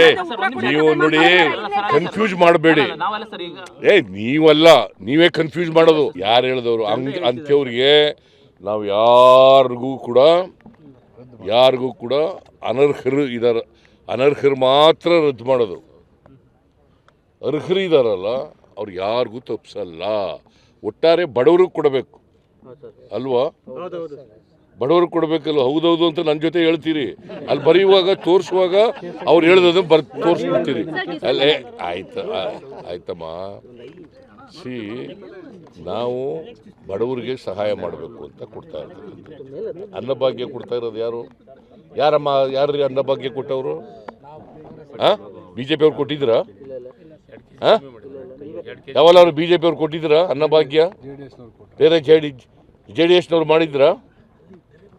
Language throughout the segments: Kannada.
ಏ ನೀವು ನೋಡಿ ಕನ್ಫ್ಯೂಸ್ ಮಾಡಬೇಡಿ. ನಾವಲ್ಲ ಸರ್ ಏ ನೀವಲ್ಲ ನೀವೇ ಕನ್ಫ್ಯೂಸ್ ಮಾಡೋದು. ಯಾರು ಹೇಳಿದವರು? ಹಂಗ್ ಅಂಥವ್ರಿಗೆ ನಾವು ಯಾರಿಗೂ ಕೂಡ ಯಾರಿಗೂ ಕೂಡ ಅನರ್ಹರು ಇದಾರ. ಅನರ್ಹರು ಮಾತ್ರ ರದ್ದು ಮಾಡೋದು. ಅರ್ಹರು ಇದಾರಲ್ಲ ಅವ್ರು ಯಾರಿಗೂ ತಪ್ಪಿಸಲ್ಲ ಒಟ್ಟಾರೆ ಬಡವ್ರಿಗೆ ಕೊಡಬೇಕು. ಅಲ್ವಾ? ಬಡವ್ರಿಗೆ ಕೊಡಬೇಕಲ್ಲ ಹೌದೌದು ಅಂತ ನನ್ನ ಜೊತೆ ಹೇಳ್ತೀರಿ. ಅಲ್ಲಿ ಬರೆಯುವಾಗ, ತೋರಿಸುವಾಗ ಅವ್ರು ಹೇಳ್ದದನ್ನ ಬರ್, ತೋರಿಸ್ಬಿಡ್ತೀರಿ. ಅಲ್ಲೇ ಆಯ್ತ ಆಯ್ತಮ್ಮ. ಸಿ ನಾವು ಬಡವರಿಗೆ ಸಹಾಯ ಮಾಡಬೇಕು ಅಂತ ಕೊಡ್ತಾ ಇರ್ತಕ್ಕಂಥ ಅನ್ನಭಾಗ್ಯ ಕೊಡ್ತಾ ಇರೋದು ಯಾರು? ಯಾರಮ್ಮ, ಯಾರ್ರಿ ಅನ್ನಭಾಗ್ಯ ಕೊಟ್ಟವರು? ಹಾಂ ಬಿ ಜೆ ಪಿ ಅವ್ರು ಹಾಂ ಅವರು ಬಿ ಜೆ ಪಿ ಅವ್ರು ಅನ್ನಭಾಗ್ಯ? ಬೇರೆ ಜೆ ಡಿ ಜೆ ಡಿ ಎಸ್ನವ್ರು ಮಾಡಿದ್ರಾ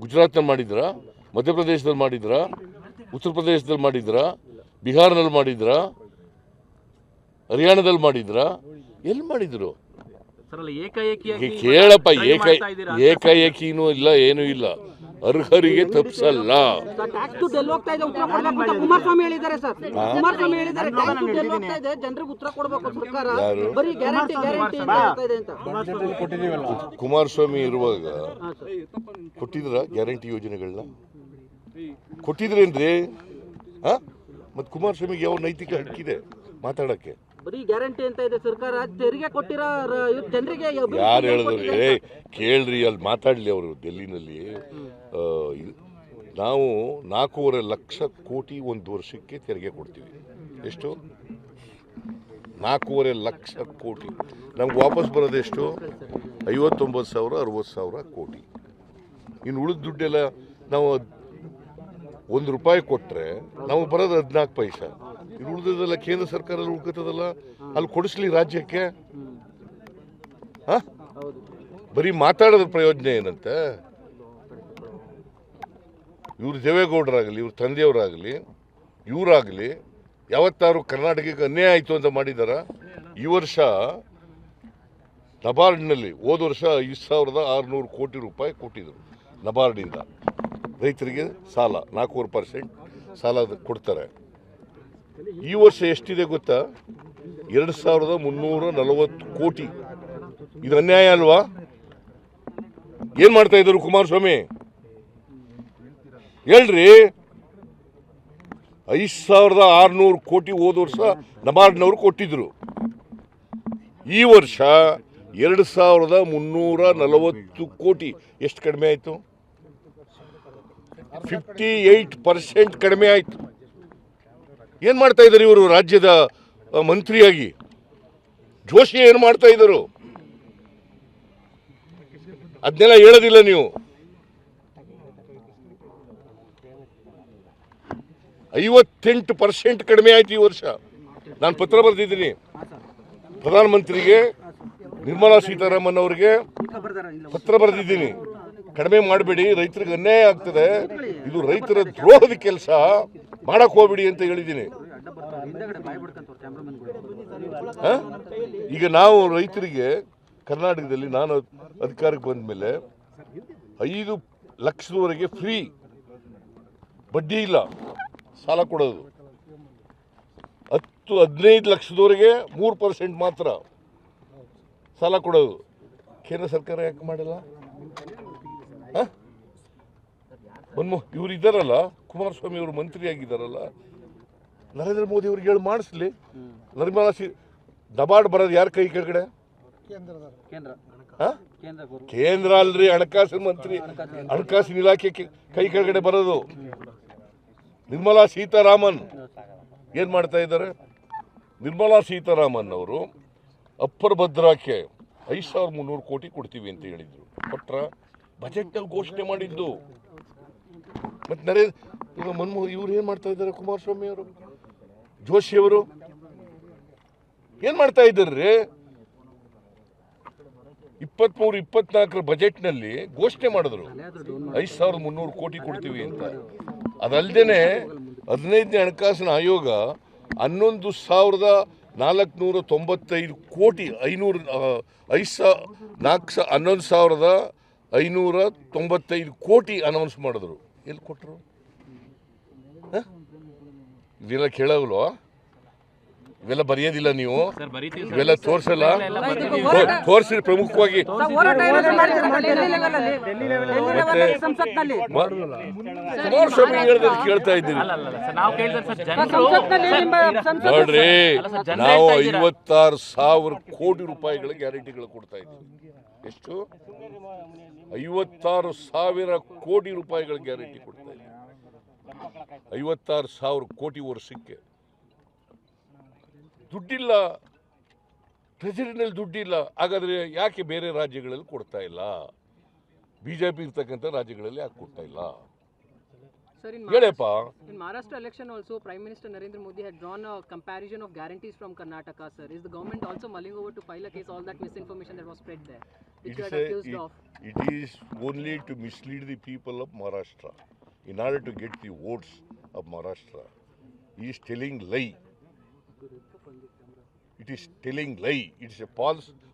ಗುಜರಾತ್ನಲ್ಲಿ ಮಾಡಿದ್ರಾ ಮಧ್ಯಪ್ರದೇಶದಲ್ಲಿ ಮಾಡಿದ್ರಾ ಉತ್ತರ ಪ್ರದೇಶದಲ್ಲಿ ಮಾಡಿದ್ರಾ ಬಿಹಾರ್ನಲ್ಲಿ ಮಾಡಿದ್ರಾ ಹರಿಯಾಣದಲ್ಲಿ ಮಾಡಿದ್ರಾ ಎಲ್ಲಿ ಮಾಡಿದ್ರು? ಕೇಳಪ್ಪ ಏಕ ಏಕಾಏಕಿನೂ ಇಲ್ಲ ಏನೂ ಇಲ್ಲ. ಅರ್ಹರಿಗೆ ತಪ್ಪಿಸಲ್ಲ ಟ್ಯಾಕ್ಸ್ ದುಡ್ಡು ಎಲ್ಲಿ ಹೋಗ್ತಾ ಇದೆ? ಉತ್ತರ ಕೊಡ್ಬೇಕು ಅಂತ ಕುಮಾರಸ್ವಾಮಿ ಹೇಳಿದ್ದಾರೆ ಸರ್ ಕುಮಾರಸ್ವಾಮಿ ಹೇಳಿದ್ದಾರೆ ಟ್ಯಾಕ್ಸ್ ದುಡ್ಡು ಎಲ್ಲಿ ಹೋಗ್ತಾ ಇದೆ? ಜನರಿಗೆ ಉತ್ತರ ಕೊಡ್ಬೇಕು ಸರ್ಕಾರ. ಯಾರು? ಬರೀ ಗ್ಯಾರಂಟಿ ಗ್ಯಾರಂಟಿ ಅಂತ ಇದೆ ಅಂತ. ಕುಮಾರಸ್ವಾಮಿ ಇರುವಾಗ. ಕೊಟ್ಟಿದ್ರ ಗ್ಯಾರಂಟಿ ಯೋಜನೆಗಳನ್ನ? ಕೊಟ್ಟಿದ್ರೇನ್ರಿ? ಹಾ? ಮತ್ತು ಕುಮಾರಸ್ವಾಮಿಗೆ ಯಾವ ನೈತಿಕ ಹಕ್ಕಿದೆ ಮಾತಾಡಕ್ಕೆ? ಬರೀ ಗ್ಯಾರಂಟಿ ಅಂತ ಇದೆ ಸರ್ಕಾರ. ತೆರಿಗೆ ಕೊಟ್ಟಿರೋ ಜನರಿಗೆ ಯಾರು ಹೇಳಿದ್ರು? ಏ ಕೇಳ್ರಿ ಅಲ್ಲಿ ಮಾತಾಡಲಿ ಅವರು ಡೆಲ್ಲಿನಲ್ಲಿ ನಾವು ನಾಲ್ಕೂವರೆ ಲಕ್ಷ ಕೋಟಿ ಒಂದು ವರ್ಷಕ್ಕೆ ತೆರಿಗೆ ಕೊಡ್ತೀವಿ. ಎಷ್ಟು? ನಾಲ್ಕೂವರೆ ಲಕ್ಷ ಕೋಟಿ. ನಮ್ಗೆ ವಾಪಸ್ ಬರೋದು ಎಷ್ಟು? ಐವತ್ತೊಂಬತ್ತು ಸಾವಿರ ಅರವತ್ತು ಸಾವಿರ ಕೋಟಿ. ಇನ್ನು ಉಳಿದ ದುಡ್ಡೆಲ್ಲ ನಾವು ಒಂದು ರೂಪಾಯಿ ಕೊಟ್ಟರೆ ನಾವು ಬರೋದು ಹದಿನಾಲ್ಕು ಪೈಸಾ. ಇನ್ನು ಉಳಿದಿದ್ದಲ್ಲ ಕೇಂದ್ರ ಸರ್ಕಾರ ಉಳ್ಕೊತದಲ್ಲ? ಅಲ್ಲಿ ಕೊಡಿಸ್ಲಿ ರಾಜ್ಯಕ್ಕೆ. ಬರೀ ಮಾತಾಡೋದ್ರ ಪ್ರಯೋಜನ ಏನಂತೆ? ಇವ್ರು ದೇವೇಗೌಡರಾಗಲಿ, ಇವ್ರ ತಂದೆಯವರಾಗಲಿ, ಇವರಾಗಲಿ, ಯಾವತ್ತಾರು ಕರ್ನಾಟಕಕ್ಕೆ ಅನ್ಯಾಯ ಆಯಿತು ಅಂತ ಮಾಡಿದಾರ? ಈ ವರ್ಷ ನಬಾರ್ಡ್ನಲ್ಲಿ ಹೋದ ವರ್ಷ ಐದು ಸಾವಿರದ ಆರುನೂರು ಕೋಟಿ ರೂಪಾಯಿ ಕೊಟ್ಟಿದ್ರು ನಬಾರ್ಡಿಂದ. ರೈತರಿಗೆ ಸಾಲ, ನಾಲ್ಕೂವರೆ ಪರ್ಸೆಂಟ್ ಸಾಲ ಕೊಡ್ತಾರೆ. ಈ ವರ್ಷ ಎಷ್ಟಿದೆ ಗೊತ್ತಾ? ಎರಡು ಸಾವಿರದ ಮುನ್ನೂರ ನಲವತ್ತು ಕೋಟಿ. ಇದು ಅನ್ಯಾಯ ಅಲ್ವಾ? ಏನು ಮಾಡ್ತಾ ಇದ್ರು ಕುಮಾರಸ್ವಾಮಿ? ಹೇಳ್ರಿ. ಐದು ಸಾವಿರದ ಆರುನೂರು ಕೋಟಿ ಹೋದ ವರ್ಷ ನಬಾರ್ಡ್ನವರು ಕೊಟ್ಟಿದ್ರು. ಈ ವರ್ಷ ಎರಡು ಸಾವಿರದ ಮುನ್ನೂರ ನಲವತ್ತು ಕೋಟಿ. ಎಷ್ಟು ಕಡಿಮೆ ಆಯಿತು? ಫಿಫ್ಟಿ ಏಯ್ಟ್ ಪರ್ಸೆಂಟ್ ಕಡಿಮೆ ಆಯಿತು. ಏನು ಮಾಡ್ತಾ ಇದ್ದಾರೆ ಇವರು ರಾಜ್ಯದ ಮಂತ್ರಿಯಾಗಿ? ಜೋಶಿ ಏನು ಮಾಡ್ತಾ ಇದ್ದರು? ಅದನ್ನೆಲ್ಲ ಹೇಳೋದಿಲ್ಲ ನೀವು. ಐವತ್ತೆಂಟು ಪರ್ಸೆಂಟ್ ಕಡಿಮೆ ಆಯ್ತು ಈ ವರ್ಷ. ನಾನು ಪತ್ರ ಬರೆದಿದ್ದೀನಿ. ಪ್ರಧಾನಮಂತ್ರಿಗೆ, ನಿರ್ಮಲಾ ಸೀತಾರಾಮನ್ ಅವರಿಗೆ ಪತ್ರ ಬರೆದಿದ್ದೀನಿ. ಕಡಿಮೆ ಮಾಡಬೇಡಿ, ರೈತರಿಗೆ ಅನ್ಯಾಯ ಆಗ್ತದೆ. ಇದು ರೈತರ ದ್ರೋಹದ ಕೆಲಸ. ಮಾಡಕ್ ಹೋಗ್ಬಿಡಿ ಅಂತ ಹೇಳಿದ್ದೀನಿ? ಈಗ ನಾವು ರೈತರಿಗೆ ಕರ್ನಾಟಕದಲ್ಲಿ ನಾನು ಅಧಿಕಾರಕ್ಕೆ ಬಂದ ಮೇಲೆ ಐದು ಲಕ್ಷದವರೆಗೆ ಫ್ರೀ ಬಡ್ಡಿ ಇಲ್ಲ, ಸಾಲ ಕೊಡೋದು ಹತ್ತು, ಹದಿನೈದು ಲಕ್ಷದವರೆಗೆ ಮೂರು ಪರ್ಸೆಂಟ್ ಮಾತ್ರ ಸಾಲ ಕೊಡೋದು ಕೇಂದ್ರ ಸರ್ಕಾರ ಯಾಕೆ ಮಾಡಿಲ್ಲ ಹ? ಮನ್ಮೋ ಇವರು ಇದ್ದಾರಲ್ಲ ಕುಮಾರಸ್ವಾಮಿ ಅವರು ಮಂತ್ರಿ ಆಗಿದ್ದಾರಲ್ಲ ನರೇಂದ್ರ ಮೋದಿ ಅವ್ರಿಗೆ ಹೇಳಿ ಮಾಡಿಸ್ಲಿ. ನಿರ್ಮಲಾ ಸಿ ದಬಾಡ್ ಬರೋದು ಯಾರ ಕೈ ಕೆಳಗಡೆ? ಕೇಂದ್ರ. ಅಲ್ರಿ ಹಣಕಾಸಿನ ಮಂತ್ರಿ ಹಣಕಾಸಿನ ಇಲಾಖೆ ಕೈ ಕೆಳಗಡೆ ಬರೋದು. ನಿರ್ಮಲಾ ಸೀತಾರಾಮನ್ ಏನ್ ಮಾಡ್ತಾ ಇದ್ದಾರೆ? ನಿರ್ಮಲಾ ಸೀತಾರಾಮನ್ ಅವರು ಅಪ್ಪರ್ ಭದ್ರಾಕ್ಕೆ ಐದು ಸಾವಿರದ ಮುನ್ನೂರು ಕೋಟಿ ಕೊಡ್ತೀವಿ ಅಂತ ಹೇಳಿದ್ರು. ಕೊಟ್ರ ಬಜೆಟ್ನಲ್ಲಿ ಘೋಷಣೆ ಮಾಡಿದ್ದು. ಮತ್ತೆ ನರೇಂದ್ರ, ಈಗ ಮನ್ಮೋಹನ್ ಇವ್ರು ಏನು ಮಾಡ್ತಾ ಇದ್ದಾರೆ? ಕುಮಾರಸ್ವಾಮಿ ಅವರು? ಜೋಶಿಯವರು ಏನು ಮಾಡ್ತಾ ರೀ ಇಪ್ಪತ್ತ್ಮೂರು ಇಪ್ಪತ್ನಾಲ್ಕರ ಬಜೆಟ್ನಲ್ಲಿ ಘೋಷಣೆ ಮಾಡಿದ್ರು. ಐದು ಸಾವಿರದ ಮುನ್ನೂರು ಕೋಟಿ ಕೊಡ್ತೀವಿ ಅಂತ. ಅದಲ್ಲದೆ ಹದಿನೈದನೇ ಹಣಕಾಸಿನ ಆಯೋಗ ಹನ್ನೊಂದು ಸಾವಿರದ ನಾಲ್ಕುನೂರ ತೊಂಬತ್ತೈದು ಕೋಟಿ ಐನೂರು ಐದು ಸಾ, ನಾಲ್ಕು ಸಾ, ಹನ್ನೊಂದು ಸಾವಿರದ ಐನೂರ ತೊಂಬತ್ತೈದು ಕೋಟಿ ಅನೌನ್ಸ್ ಮಾಡಿದ್ರು. ಎಲ್ಲಿ ಕೊಟ್ಟರು ಇದೆಲ್ಲ ಕೇಳಲ್ವಾ ಇವೆಲ್ಲ ಬರೆಯೋದಿಲ್ಲ ನೀವು. ಇವೆಲ್ಲ ತೋರಿಸಲ್ಲ? ತೋರಿಸಿ ಪ್ರಮುಖವಾಗಿ. ಕುಮಾರಸ್ವಾಮಿ ಕೇಳ್ತಾ ಇದ್ದೀನಿ ನೋಡ್ರಿ ಅಲ್ಲ ಸರ್, ಜನ ನಾವು ಐವತ್ತಾರು ಸಾವಿರ ಕೋಟಿ ರೂಪಾಯಿಗಳ ಗ್ಯಾರಂಟಿಗಳು ಕೊಡ್ತಾ ಇದ್ದೀವಿ. ಎಷ್ಟು? ಐವತ್ತಾರು ಸಾವಿರ ಕೋಟಿ ರೂಪಾಯಿಗಳ ಗ್ಯಾರಂಟಿ ಕೊಡ್ತಾ ಇದೆ. ಐವತ್ತಾರು ಸಾವಿರ ಕೋಟಿ ವರ್ಷಕ್ಕೆ. ದುಡ್ಡಿಲ್ಲ. ಟ್ರೆಜರಿನಲ್ಲಿ ದುಡ್ಡಿಲ್ಲ. ಹಾಗಾದ್ರೆ ಯಾಕೆ ಬೇರೆ ರಾಜ್ಯಗಳಲ್ಲಿ ಕೊಡ್ತಾ ಇಲ್ಲ? ಬಿಜೆಪಿ ಇರ್ತಕ್ಕಂಥ ರಾಜ್ಯಗಳಲ್ಲಿ ಯಾಕೆ ಕೊಡ್ತಾ ಇಲ್ಲ? Sir, in Maharashtra, in Maharashtra election also, Prime Minister Narendra Modi had drawn a comparison of guarantees from Karnataka, sir. Is the government also mulling over to file a case all that misinformation that was spread there, which you had accused it, of? It is only to mislead the people of Maharashtra in order to get the votes of Maharashtra. He is telling lie. It is telling lie it's a a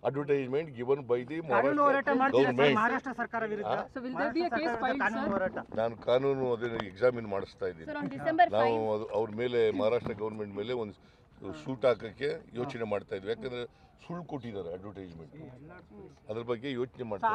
advertisement given by the the Maharashtra government. Maharashtra ಸರ್ಕಾರ ವಿರುದ್ಧ? So, will there be a case filed, sir? ನಾನು ಕಾನೂನು ಅದನ್ನು ಎಕ್ಸಾಮಿನ್ ಮಾಡಿಸ್ತಾ ಇದ್ದೀನಿ. ನಾವು 5, ಅದು ಅವ್ರ ಮೇಲೆ ಮಹಾರಾಷ್ಟ್ರ ಗೌರ್ಮೆಂಟ್ ಮೇಲೆ ಒಂದು ಸೂಟ್ ಹಾಕೋಕ್ಕೆ ಯೋಚನೆ ಮಾಡ್ತಾ ಇದ್ವಿ. ಯಾಕಂದ್ರೆ ಸುಳ್ಳು ಕೊಟ್ಟಿದ್ದಾರೆ ಅಡ್ವರ್ಟೈಸ್ಮೆಂಟ್ ಅದ್ರ ಬಗ್ಗೆ ಯೋಚನೆ ಮಾಡ್ತಾ ಇದ್ದೀವಿ.